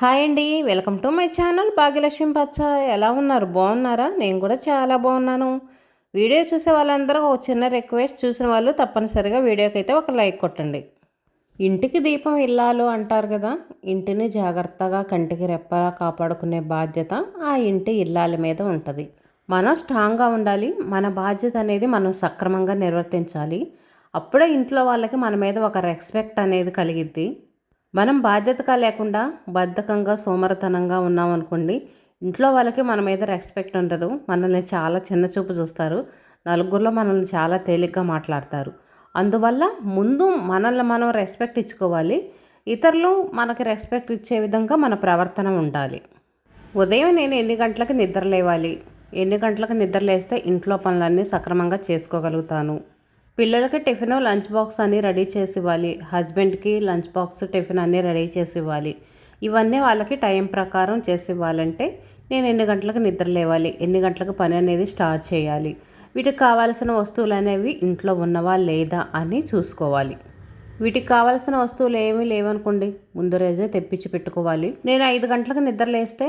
Hi అండి welcome to my channel Bhagyalakshmi పచ్చ ఎలా ఉన్నారు? బాగున్నారా? నేను కూడా చాలా బాగున్నాను. వీడియో చూసే వాళ్ళందరూ ఒక చిన్న రిక్వెస్ట్ చూసిన వాళ్ళు తప్పనిసరిగా వీడియోకి అయితే ఒక లైక్ కొట్టండి. ఇంటికి దీపం ఇల్లాలు అంటారు కదా ఇంటిని జాగ్రత్తగా కంటికి రెప్పలా కాపాడుకునే బాధ్యత ఆ ఇంటి ఇల్లాల మీద ఉంటుంది. మనం స్ట్రాంగ్గా ఉండాలి మన బాధ్యత అనేది మనం సక్రమంగా నిర్వర్తించాలి. అప్పుడే ఇంట్లో వాళ్ళకి మన మీద ఒక రెస్పెక్ట్ అనేది కలిగిద్ది. మనం బాధ్యతగా లేకుండా బద్ధకంగా సోమరతనంగా ఉన్నామనుకోండి ఇంట్లో వాళ్ళకి మన మీద రెస్పెక్ట్ ఉండదు. మనల్ని చాలా చిన్న చూపు చూస్తారు. నలుగురిలో మనల్ని చాలా తేలిగ్గా మాట్లాడతారు. అందువల్ల ముందు మనల్ని మనం రెస్పెక్ట్ ఇచ్చుకోవాలి. ఇతరులు మనకి రెస్పెక్ట్ ఇచ్చే విధంగా మన ప్రవర్తన ఉండాలి. ఉదయం నేను ఎన్ని గంటలకు నిద్ర లేవాలి? ఎన్ని గంటలకు నిద్ర లేస్తే ఇంట్లో పనులన్నీ సక్రమంగా చేసుకోగలుగుతాను? పిల్లలకి టిఫిన్ లంచ్ బాక్స్ అన్నీ రెడీ చేసి ఇవ్వాలి హస్బెండ్కి లంచ్ బాక్స్ టిఫిన్ అన్నీ రెడీ చేసి ఇవ్వాలి ఇవన్నీ వాళ్ళకి టైం ప్రకారం చేసి ఇవ్వాలంటే నేను ఎన్ని గంటలకు నిద్ర లేవాలి ఎన్ని గంటలకు పని అనేది స్టార్ట్ చేయాలి వీటికి కావాల్సిన వస్తువులు అనేవి ఇంట్లో ఉన్నవా లేదా అని చూసుకోవాలి. వీటికి కావాల్సిన వస్తువులు ఏమీ లేవనుకోండి ముందు రోజే తెప్పించి పెట్టుకోవాలి. నేను ఐదు గంటలకు నిద్ర లేస్తే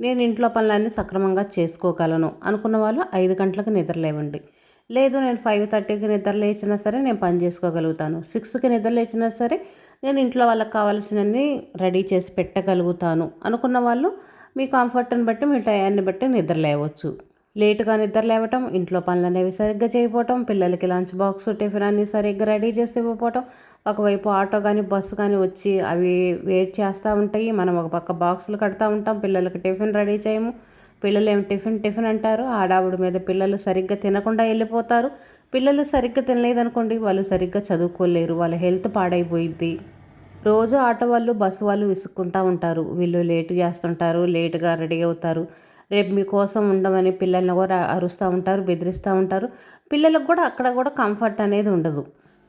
నేను ఇంట్లో పనులన్నీ సక్రమంగా చేసుకోగలను అనుకున్న వాళ్ళు ఐదు గంటలకు నిద్ర లేవండి. లేదు నేను ఫైవ్ థర్టీకి నిద్ర లేచినా సరే నేను పని చేసుకోగలుగుతాను. సిక్స్కి నిద్ర లేచినా సరే నేను ఇంట్లో వాళ్ళకి కావాల్సినవి రెడీ చేసి పెట్టగలుగుతాను. అనుకున్న వాళ్ళు మీ కంఫర్ట్ని బట్టి మీ టయాన్ని బట్టి నిద్ర లేవచ్చు. లేటుగా నిద్ర లేవటం ఇంట్లో పనులు అనేవి సరిగ్గా చేయకపోవటం పిల్లలకి లంచ్ బాక్స్ టిఫిన్ అన్ని సరిగ్గా రెడీ చేసి ఇవ్వకపోవటం ఒకవైపు ఆటో కానీ బస్సు కానీ వచ్చి అవి వెయిట్ చేస్తూ ఉంటాయి. మనం ఒక పక్క బాక్సులు కడతా ఉంటాం పిల్లలకి టిఫిన్ రెడీ చేయము. పిల్లలు ఏమి టిఫిన్ టిఫిన్ అంటారు. ఆడావిడ మీద పిల్లలు సరిగ్గా తినకుండా వెళ్ళిపోతారు. పిల్లలు సరిగ్గా తినలేదనుకోండి వాళ్ళు సరిగ్గా చదువుకోలేరు. వాళ్ళ హెల్త్ పాడైపోయింది రోజు ఆటో వాళ్ళు బస్సు వాళ్ళు విసుక్కుంటూ ఉంటారు. వీళ్ళు లేట్ చేస్తుంటారు లేటుగా రెడీ అవుతారు. రేపు మీకోసం ఉండమని పిల్లల్ని కూడా అరుస్తూ ఉంటారు బెదిరిస్తూ ఉంటారు. పిల్లలకు కూడా అక్కడ కూడా కంఫర్ట్ అనేది ఉండదు.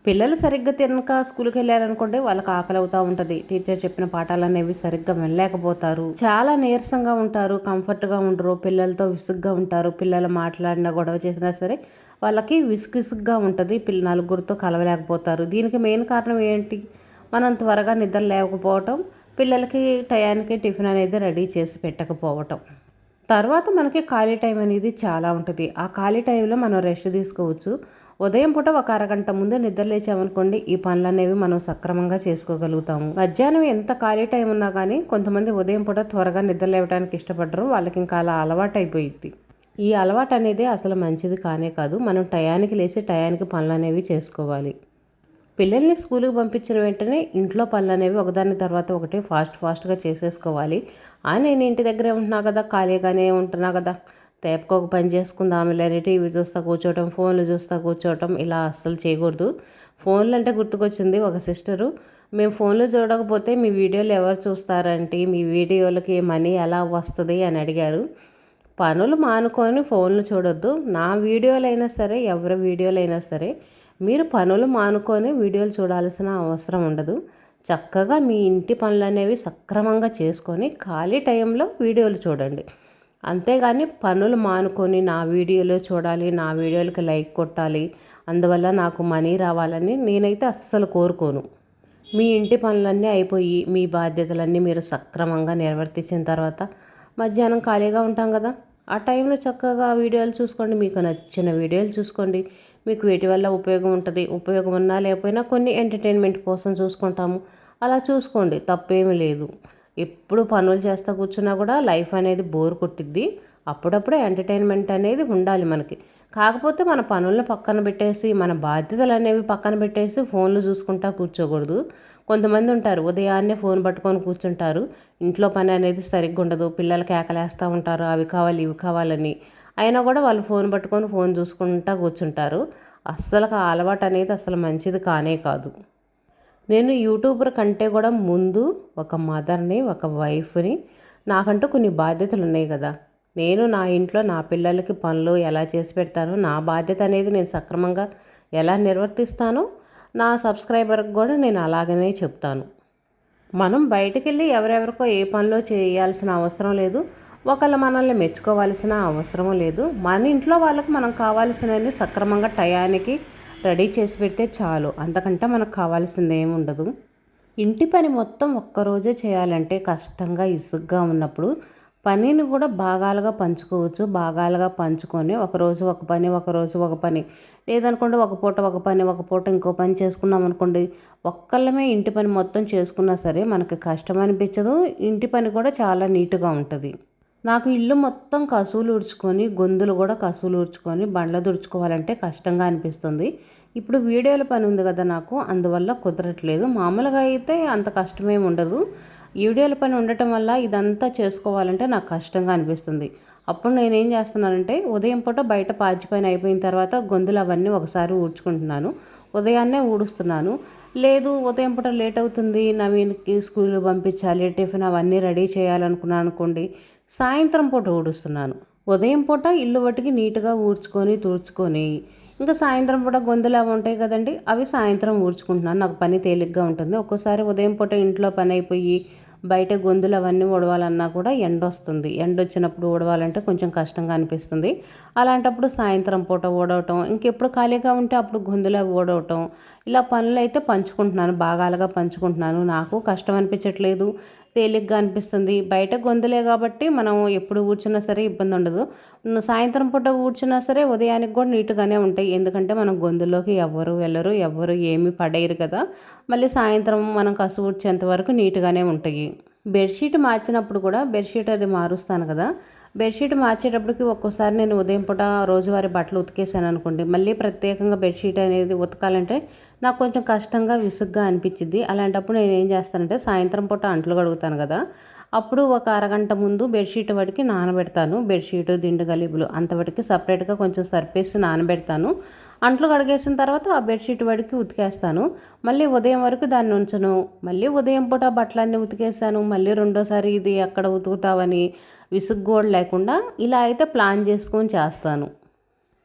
పిల్లలు సరిగ్గా తినక స్కూల్కి వెళ్ళారనుకోండి వాళ్ళకి ఆకలి అవుతూ ఉంటుంది. టీచర్ చెప్పిన పాఠాలు అనేవి సరిగ్గా వెళ్ళలేకపోతారు చాలా నీరసంగా ఉంటారు కంఫర్ట్గా ఉండరు పిల్లలతో విసుగ్గా ఉంటారు. పిల్లలు మాట్లాడినా గొడవ చేసినా సరే వాళ్ళకి విసుగు విసుగ్గా ఉంటుంది. పిల్ల నలుగురితో కలవలేకపోతారు. దీనికి మెయిన్ కారణం ఏంటి? మనం త్వరగా నిద్ర లేకపోవటం పిల్లలకి టయానికి టిఫిన్ అనేది రెడీ చేసి పెట్టకపోవటం. తర్వాత మనకి ఖాళీ టైం అనేది చాలా ఉంటుంది. ఆ ఖాళీ టైంలో మనం రెస్ట్ తీసుకోవచ్చు. ఉదయం పూట ఒక అరగంట ముందే నిద్ర లేచామనుకోండి ఈ పనులు అనేవి మనం సక్రమంగా చేసుకోగలుగుతాము. మధ్యాహ్నం ఎంత ఖాళీ టైం ఉన్నా కానీ కొంతమంది ఉదయం పూట త్వరగా నిద్ర లేవడానికి ఇష్టపడరు. వాళ్ళకి ఇంకా అలా అలవాటు అయిపోయింది ఈ అలవాటు అనేది అసలు మంచిది కానే కాదు. మనం టయానికి లేచి టయానికి పనులు అనేవి చేసుకోవాలి. పిల్లల్ని స్కూల్కి పంపించిన వెంటనే ఇంట్లో పనులు అనేవి ఒకదాని తర్వాత ఒకటి ఫాస్ట్ ఫాస్ట్గా చేసేసుకోవాలి. ఆ నేను ఇంటి దగ్గరే ఉంటున్నా కదా ఖాళీగానే ఉంటున్నా కదా. తేపకొక పని చేసుకుందాం లేని టీవీ చూస్తా కూర్చోవటం ఫోన్లు చూస్తా కూర్చోవటం ఇలా అస్సలు చేయకూడదు. ఫోన్లు అంటే గుర్తుకొచ్చింది ఒక సిస్టరు. మేము ఫోన్లు చూడకపోతే మీ వీడియోలు ఎవరు చూస్తారంటే? మీ వీడియోలకి మనీ ఎలా వస్తుంది? అని అడిగారు. పనులు మానుకొని ఫోన్లు చూడొద్దు. నా వీడియోలైనా సరే ఎవరి వీడియోలైనా సరే మీరు పనులు మానుకొని వీడియోలు చూడాల్సిన అవసరం ఉండదు. చక్కగా మీ ఇంటి పనులు అనేవి సక్రమంగా చేసుకొని ఖాళీ టైంలో వీడియోలు చూడండి. అంతేగాని పనులు మానుకొని నా వీడియోలో చూడాలి నా వీడియోలకి లైక్ కొట్టాలి అందువల్ల నాకు మనీ రావాలని నేనైతే అస్సలు కోరుకోను. మీ ఇంటి పనులన్నీ అయిపోయి మీ బాధ్యతలన్నీ మీరు సక్రమంగా నిర్వర్తించిన తర్వాత మధ్యాహ్నం ఖాళీగా ఉంటాం కదా. ఆ టైంలో చక్కగా వీడియోలు చూసుకోండి. మీకు నచ్చిన వీడియోలు చూసుకోండి. మీకు వీటి వల్ల ఉపయోగం ఉంటుంది. ఉపయోగం ఉన్నా లేకపోయినా కొన్ని ఎంటర్టైన్మెంట్ కోసం చూసుకుంటాము. అలా చూసుకోండి. తప్పేమీ లేదు. ఎప్పుడు పనులు చేస్తా కూర్చున్నా కూడా లైఫ్ అనేది బోర్ కొట్టిద్ది. అప్పుడప్పుడే ఎంటర్టైన్మెంట్ అనేది ఉండాలి మనకి. కాకపోతే మన పనులను పక్కన పెట్టేసి మన బాధ్యతలు అనేవి పక్కన పెట్టేసి ఫోన్లు చూసుకుంటా కూర్చోకూడదు. కొంతమంది ఉంటారు ఉదయాన్నే ఫోన్ పట్టుకొని కూర్చుంటారు. ఇంట్లో పని అనేది సరిగ్గా ఉండదు పిల్లలకి కేకలేస్తూ ఉంటారు. అవి కావాలి ఇవి కావాలని. అయినా కూడా వాళ్ళు ఫోన్ పట్టుకొని ఫోన్ చూసుకుంటా కూర్చుంటారు. అస్సలు ఆ అలవాటు అనేది అసలు మంచిది కానే కాదు. నేను యూట్యూబర్ కంటే కూడా ముందు ఒక మదర్ని ఒక వైఫ్ని నాకంటూ కొన్ని బాధ్యతలు ఉన్నాయి కదా. నేను నా ఇంట్లో నా పిల్లలకి పనులు ఎలా చేసి పెడతానో నా బాధ్యత అనేది నేను సక్రమంగా ఎలా నిర్వర్తిస్తానో నా సబ్స్క్రైబర్కి కూడా నేను అలాగనే చెప్తాను. మనం బయటకు వెళ్ళి ఎవరెవరికో ఏ పనిలో చేయాల్సిన అవసరం లేదు ఒకళ్ళు మనల్ని మెచ్చుకోవాల్సిన అవసరం లేదు. మన ఇంట్లో వాళ్ళకి మనం కావాల్సినవి సక్రమంగా టయానికి రెడీ చేసి పెడితే చాలు. అంతకంటే మనకు కావాల్సింది ఏమి ఉండదు. ఇంటి పని మొత్తం ఒక్కరోజే చేయాలంటే కష్టంగా ఇసుగ్గా ఉన్నప్పుడు పనిని కూడా భాగాలుగా పంచుకోవచ్చు. భాగాలుగా పంచుకొని ఒకరోజు ఒక పని ఒకరోజు ఒక పని. లేదనుకోండి ఒక పూట ఒక పని ఒక పూట ఇంకో పని చేసుకున్నాం అనుకోండి ఒక్కళ్ళమే ఇంటి పని మొత్తం చేసుకున్నా సరే మనకి కష్టం అనిపించదు. ఇంటి పని కూడా చాలా నీట్గా ఉంటుంది. నాకు ఇల్లు మొత్తం కసువులు ఉడుచుకొని గొంతులు కూడా కసువులు ఉడుచుకొని బండ్ల దుడుచుకోవాలంటే కష్టంగా అనిపిస్తుంది. ఇప్పుడు వీడియోల పని ఉంది కదా నాకు అందువల్ల కుదరట్లేదు. మామూలుగా అయితే అంత కష్టమేమి ఉండదు. వీడియోల పని ఉండటం వల్ల ఇదంతా చేసుకోవాలంటే నాకు కష్టంగా అనిపిస్తుంది. అప్పుడు నేనేం చేస్తున్నానంటే ఉదయం పూట బయట పాచి పైన అయిపోయిన తర్వాత గొంతులు అవన్నీ ఒకసారి ఊడ్చుకుంటున్నాను. ఉదయాన్నే ఊడుస్తున్నాను. లేదు ఉదయం పూట లేట్ అవుతుంది. నవీన్కి స్కూల్ పంపించాలి టిఫిన్ అవన్నీ రెడీ చేయాలనుకున్నాను అనుకోండి. సాయంత్రం పూట ఊడుస్తున్నాను. ఉదయం పూట ఇల్లు వట్టికి నీట్గా ఊడ్చుకొని తుడుచుకొని ఇంకా సాయంత్రం పూట గొంతులు అవి ఉంటాయి కదండి అవి సాయంత్రం ఊడ్చుకుంటున్నాను. నాకు పని తేలిగ్గా ఉంటుంది. ఒక్కోసారి ఉదయం పూట ఇంట్లో పని అయిపోయి బయట గొంతులు అవన్నీ ఉడవాలన్నా కూడా ఎండ వస్తుంది. ఎండ వచ్చినప్పుడు ఊడవాలంటే కొంచెం కష్టంగా అనిపిస్తుంది. అలాంటప్పుడు సాయంత్రం పూట ఊడవటం ఇంకెప్పుడు ఖాళీగా ఉంటే అప్పుడు గొంతులు ఊడవటం ఇలా పనులు అయితే పంచుకుంటున్నాను. భాగాలుగా పంచుకుంటున్నాను. నాకు కష్టం అనిపించట్లేదు. తేలిగ్గా అనిపిస్తుంది. బయట గొంతులే కాబట్టి మనం ఎప్పుడు కూర్చున్నా సరే ఇబ్బంది ఉండదు. సాయంత్రం పూట కూర్చున్నా సరే ఉదయానికి కూడా నీట్గానే ఉంటాయి. ఎందుకంటే మనం గొంతులోకి ఎవరు వెళ్ళరు ఎవరు ఏమి పడేయరు కదా. మళ్ళీ సాయంత్రం మనం కసు ఊడ్చేంత వరకు నీట్గానే ఉంటాయి. బెడ్షీట్ మార్చినప్పుడు కూడా బెడ్షీట్ అది మారుస్తాను కదా. బెడ్షీట్ మార్చేటప్పటికి ఒక్కోసారి నేను ఉదయం పూట రోజువారీ బట్టలు ఉతికేసాను అనుకోండి. మళ్ళీ ప్రత్యేకంగా బెడ్షీట్ అనేది ఉతకాలంటే నాకు కొంచెం కష్టంగా విసుగ్గా అనిపించింది అలాంటప్పుడు నేను ఏం చేస్తానంటే సాయంత్రం పూట అంట్లు కడుగుతాను కదా. అప్పుడు ఒక అరగంట ముందు బెడ్షీట్ వాటికి నానబెడతాను. బెడ్షీట్ దిండు గలీబులు అంతవరకు సపరేట్గా కొంచెం సర్పేసి నానబెడతాను. అంట్లు కడిగేసిన తర్వాత ఆ బెడ్షీట్ వాడికి ఉతికేస్తాను. మళ్ళీ ఉదయం వరకు దాన్ని ఉంచను. మళ్ళీ ఉదయం పూట బట్టలన్నీ ఉతికేస్తాను మళ్ళీ రెండోసారి ఇది ఎక్కడ ఉతుకుతావని విసుగ్గోడు లేకుండా ఇలా అయితే ప్లాన్ చేసుకొని చేస్తాను.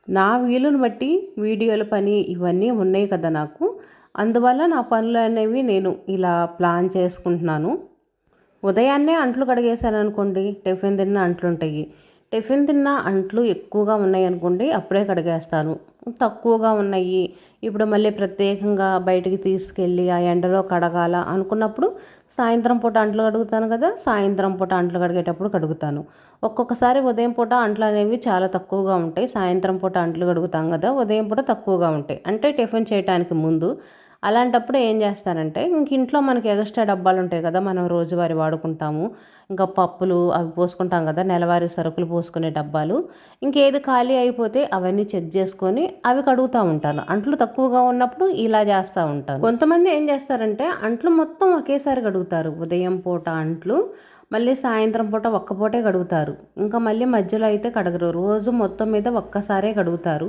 నా వీలుని బట్టి వీడియోల పని ఇవన్నీ ఉన్నాయి కదా నాకు. అందువల్ల నా పనులు అనేవి నేను ఇలా ప్లాన్ చేసుకుంటున్నాను. ఉదయాన్నే అంట్లు కడిగేశాను అనుకోండి టిఫిన్ తిన్న అంట్లుంటాయి. టిఫిన్ తిన్న అంట్లు ఎక్కువగా ఉన్నాయి అనుకోండి అప్పుడే కడిగేస్తాను. తక్కువగా ఉన్నాయి ఇప్పుడు మళ్ళీ ప్రత్యేకంగా బయటికి తీసుకెళ్ళి ఆ ఎండలో కడగాల అనుకున్నప్పుడు సాయంత్రం పూట అంట్లు కడుగుతాను కదా సాయంత్రం పూట అంట్లు కడిగేటప్పుడు కడుగుతాను. ఒక్కొక్కసారి ఉదయం పూట అంట్లు అనేవి చాలా తక్కువగా ఉంటాయి సాయంత్రం పూట అంట్లు కడుగుతాం కదా ఉదయం పూట తక్కువగా ఉంటాయి. అంటే టిఫిన్ చేయడానికి ముందు అలాంటప్పుడు ఏం చేస్తానంటే ఇంక ఇంట్లో మనకి ఎగస్ట్రా డబ్బాలు ఉంటాయి కదా మనం రోజువారీ వాడుకుంటాము. ఇంకా పప్పులు అవి పోసుకుంటాం కదా నెలవారీ సరుకులు పోసుకునే డబ్బాలు. ఇంకేది ఖాళీ అయిపోతే అవన్నీ చెక్ చేసుకొని అవి కడుగుతూ ఉంటాను. అంట్లు తక్కువగా ఉన్నప్పుడు ఇలా చేస్తూ ఉంటాను. కొంతమంది ఏం చేస్తారంటే అంట్లు మొత్తం ఒకేసారి కడుగుతారు. ఉదయం పూట అంట్లు మళ్ళీ సాయంత్రం పూట ఒక్క పూటే కడుగుతారు. ఇంకా మళ్ళీ మధ్యలో అయితే కడగరు. రోజు మొత్తం మీద ఒక్కసారే కడుగుతారు.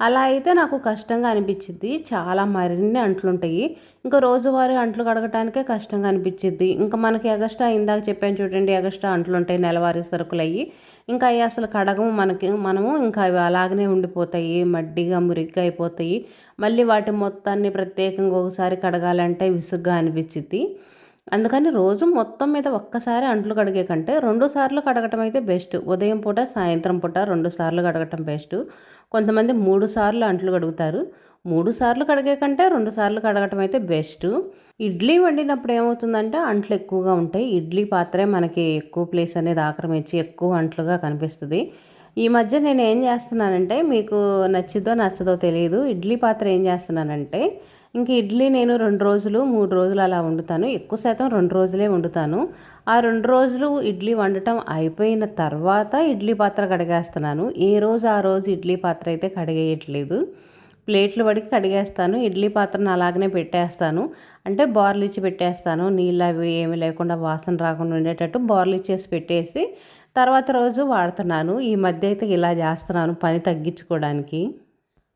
అలా అయితే నాకు కష్టంగా అనిపించింది చాలా మరిన్ని అంట్లు ఉంటాయి ఇంకా రోజువారీ అంట్లు కడగటానికే కష్టంగా అనిపించింది ఇంకా మనకి ఎగస్ట్రా ఇందాక చెప్పాను చూడండి ఎగస్ట్రా అంట్లు ఉంటాయి నెలవారీ సరుకులు అయ్యి ఇంకా అవి అసలు కడగము మనకి మనము ఇంకా అవి అలాగనే ఉండిపోతాయి మడ్డిగా మురిగ్గా అయిపోతాయి. మళ్ళీ వాటి మొత్తాన్ని ప్రత్యేకంగా ఒకసారి కడగాలంటే విసుగ్గా అనిపించింది అందుకని రోజు మొత్తం మీద ఒక్కసారి అంట్లు కడిగే కంటే రెండు సార్లు కడగటం అయితే బెస్ట్. ఉదయం పూట సాయంత్రం పూట రెండు సార్లు కడగటం బెస్ట్. కొంతమంది మూడు సార్లు అంట్లు కడుగుతారు. మూడు సార్లు కడిగే కంటే రెండు సార్లు కడగటం అయితే బెస్ట్. ఇడ్లీ వండినప్పుడు ఏమవుతుందంటే అంట్లు ఎక్కువగా ఉంటాయి. ఇడ్లీ పాత్రే మనకి ఎక్కువ ప్లేస్ అనేది ఆక్రమించి ఎక్కువ అంట్లుగా కనిపిస్తుంది. ఈ మధ్య నేను ఏం చేస్తున్నానంటే మీకు నచ్చిదో నచ్చదో తెలియదు. ఇడ్లీ పాత్ర ఏం చేస్తున్నానంటే ఇంక ఇడ్లీ నేను రెండు రోజులు మూడు రోజులు అలా వండుతాను. ఎక్కువ శాతం రెండు రోజులే వండుతాను. ఆ రెండు రోజులు ఇడ్లీ వండటం అయిపోయిన తర్వాత ఇడ్లీ పాత్ర కడిగేస్తున్నాను. ఏ రోజు ఆ రోజు ఇడ్లీ పాత్ర అయితే కడిగేయట్లేదు. ప్లేట్లు పడికి కడిగేస్తాను. ఇడ్లీ పాత్రను అలాగనే పెట్టేస్తాను. అంటే బార్లు ఇచ్చి పెట్టేస్తాను. నీళ్ళు అవి ఏమి లేకుండా వాసన రాకుండా ఉండేటట్టు బార్లు ఇచ్చేసి పెట్టేసి తర్వాత రోజు వాడుతున్నాను. ఈ మధ్య అయితే ఇలా చేస్తున్నాను పని తగ్గించుకోవడానికి.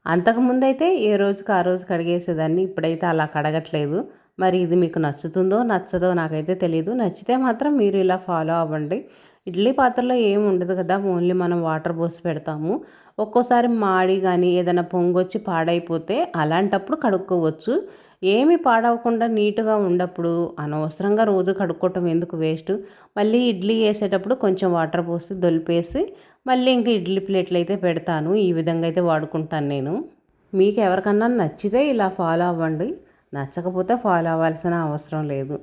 అంతకుముందు అయితే ఏ రోజుకి ఆ రోజు కడిగేసేదాన్ని ఇప్పుడైతే అలా కడగట్లేదు. మరి ఇది మీకు నచ్చుతుందో నచ్చదో నాకైతే తెలియదు నచ్చితే మాత్రం మీరు ఇలా ఫాలో అవ్వండి. ఇడ్లీ పాత్రలో ఏమి ఉండదు కదా ఓన్లీ మనం వాటర్ పోసి పెడతాము. ఒక్కోసారి మాడి కానీ ఏదైనా పొంగొచ్చి పాడైపోతే అలాంటప్పుడు కడుక్కోవచ్చు. ఏమి పాడవకుండా నీట్గా ఉండప్పుడు అనవసరంగా రోజు కడుక్కోవటం ఎందుకు వేస్ట్? మళ్ళీ ఇడ్లీ వేసేటప్పుడు కొంచెం వాటర్ పోసి దొలిపేసి మళ్ళీ ఇంక ఇడ్లీ ప్లేట్లు అయితే పెడతాను. ఈ విధంగా అయితే వాడుకుంటాను నేను. మీకు ఎవరికన్నా నచ్చితే ఇలా ఫాలో అవ్వండి. నచ్చకపోతే ఫాలో అవ్వాల్సిన అవసరం లేదు.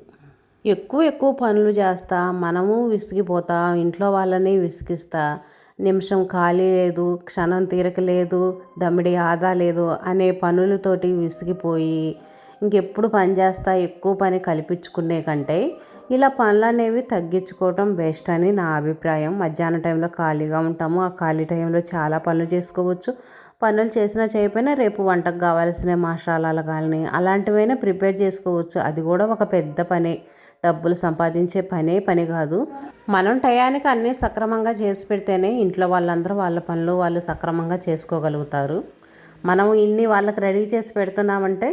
ఎక్కువ ఎక్కువ పనులు చేస్తా మనము విసిగిపోతా ఇంట్లో వాళ్ళని విసిగిస్తా నిమిషం ఖాళీ లేదు క్షణం తీరక లేదు దమ్మిడి ఆదా లేదు అనే పనులతోటి విసిగిపోయి ఇంకెప్పుడు పని చేస్తా ఎక్కువ పని కల్పించుకునే కంటే ఇలా పనులు అనేవి తగ్గించుకోవటం బెస్ట్ అని నా అభిప్రాయం. మధ్యాహ్నం టైంలో ఖాళీగా ఉంటాము. ఆ ఖాళీ టైంలో చాలా పనులు చేసుకోవచ్చు. పనులు చేసినా చేయకపోయినా రేపు వంటకు కావాల్సిన మసాలాలు కానీ అలాంటివైనా ప్రిపేర్ చేసుకోవచ్చు. అది కూడా ఒక పెద్ద పనే. డబ్బులు సంపాదించే పనే పని కాదు. మనం టయానికి అన్నీ సక్రమంగా చేసి పెడితేనే ఇంట్లో వాళ్ళందరూ వాళ్ళ పనులు వాళ్ళు సక్రమంగా చేసుకోగలుగుతారు. మనం ఇన్ని వాళ్ళకి రెడీ చేసి పెడుతున్నామంటే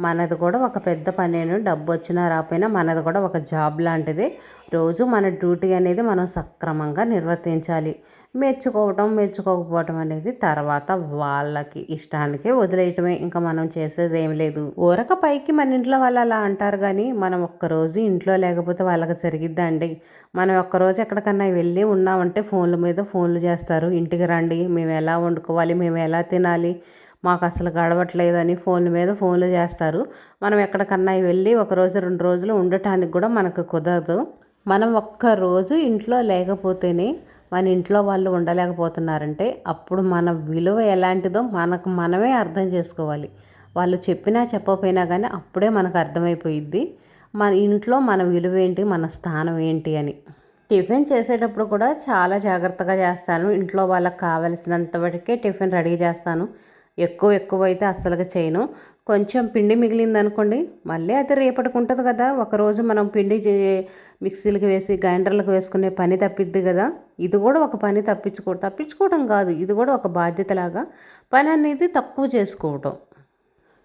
మనది కూడా ఒక పెద్ద పనేను. డబ్బు వచ్చినా రాకపోయినా మనది కూడా ఒక జాబ్ లాంటిది. రోజు మన డ్యూటీ అనేది మనం సక్రమంగా నిర్వర్తించాలి. మెచ్చుకోవటం మెచ్చుకోకపోవటం అనేది తర్వాత వాళ్ళకి ఇష్టానికే వదిలేయటమే. ఇంకా మనం చేసేది ఏం లేదు. ఊరక పైకి మన ఇంట్లో వాళ్ళు అలా అంటారు కానీ మనం ఒక్కరోజు ఇంట్లో లేకపోతే వాళ్ళకి జరిగిద్దండి. మనం ఒక్కరోజు ఎక్కడికన్నా వెళ్ళి ఉన్నామంటే ఫోన్ల మీద ఫోన్లు చేస్తారు. ఇంటికి రండి మేము ఎలా వండుకోవాలి మేము ఎలా తినాలి మాకు అసలు గడవట్లేదని ఫోన్ల మీద ఫోన్లు చేస్తారు. మనం ఎక్కడికన్నా వెళ్ళి ఒకరోజు రెండు రోజులు ఉండటానికి కూడా మనకు కుదరదు. మనం ఒక్క రోజు ఇంట్లో లేకపోతేనే మన ఇంట్లో వాళ్ళు ఉండలేకపోతున్నారంటే అప్పుడు మన విలువ ఎలాంటిదో మనకు మనమే అర్థం చేసుకోవాలి. వాళ్ళు చెప్పినా చెప్పకపోయినా కానీ అప్పుడే మనకు అర్థమైపోయిద్ది. మన ఇంట్లో మన విలువ ఏంటి మన స్థానం ఏంటి అని. టిఫిన్ చేసేటప్పుడు కూడా చాలా జాగ్రత్తగా చేస్తాను. ఇంట్లో వాళ్ళకి కావలసినంత వరకే టిఫిన్ రెడీ చేస్తాను. ఎక్కువ ఎక్కువ అయితే అస్సలుగా చేయను. కొంచెం పిండి మిగిలింది అనుకోండి మళ్ళీ అది రేపటికి ఉంటుంది కదా ఒకరోజు మనం పిండి మిక్సీలకు వేసి గ్రైండర్లకు వేసుకునే పని తప్పిద్ది కదా ఇది కూడా ఒక పని తప్పించుకో తప్పించుకోవడం కాదు ఇది కూడా ఒక బాధ్యతలాగా పని అనేది తక్కువ చేసుకోవటం.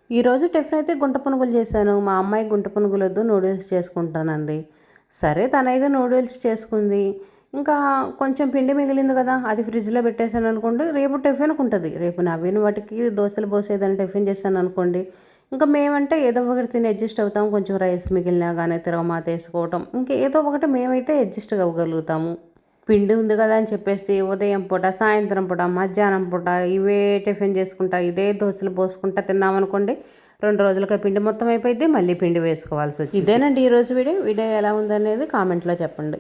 ఈరోజు టిఫిన్ అయితే గుంట పునుగులు చేశాను మా అమ్మాయి గుంట పునుగులొద్దు నూడిల్స్ చేసుకుంటానంది. సరే తనైతే నూడిల్స్ చేసుకుంది ఇంకా కొంచెం పిండి మిగిలింది కదా అది ఫ్రిడ్జ్లో పెట్టేశాను అనుకోండి రేపు టిఫిన్కి ఉంటుంది. రేపు నవ్విన వాటికి దోశలు పోసేదని టిఫిన్ చేశాను అనుకోండి ఇంకా మేమంటే ఏదో ఒకటి తిని అడ్జస్ట్ అవుతాం. కొంచెం రైస్ మిగిలినా కానీ తిరగమాత వేసుకోవటం ఇంకా ఏదో ఒకటి మేమైతే అడ్జస్ట్ అవ్వగలుగుతాము. పిండి ఉంది కదా అని చెప్పేసి ఉదయం పూట సాయంత్రం పూట మధ్యాహ్నం పూట ఇవే టిఫిన్ చేసుకుంటా ఇదే దోశలు పోసుకుంటా తిన్నామనుకోండి రెండు రోజులకి పిండి మొత్తం అయిపోయింది మళ్ళీ పిండి వేసుకోవాల్సి వచ్చింది. ఇదేనండి ఈరోజు వీడియో. వీడియో ఎలా ఉందనేది కామెంట్లో చెప్పండి.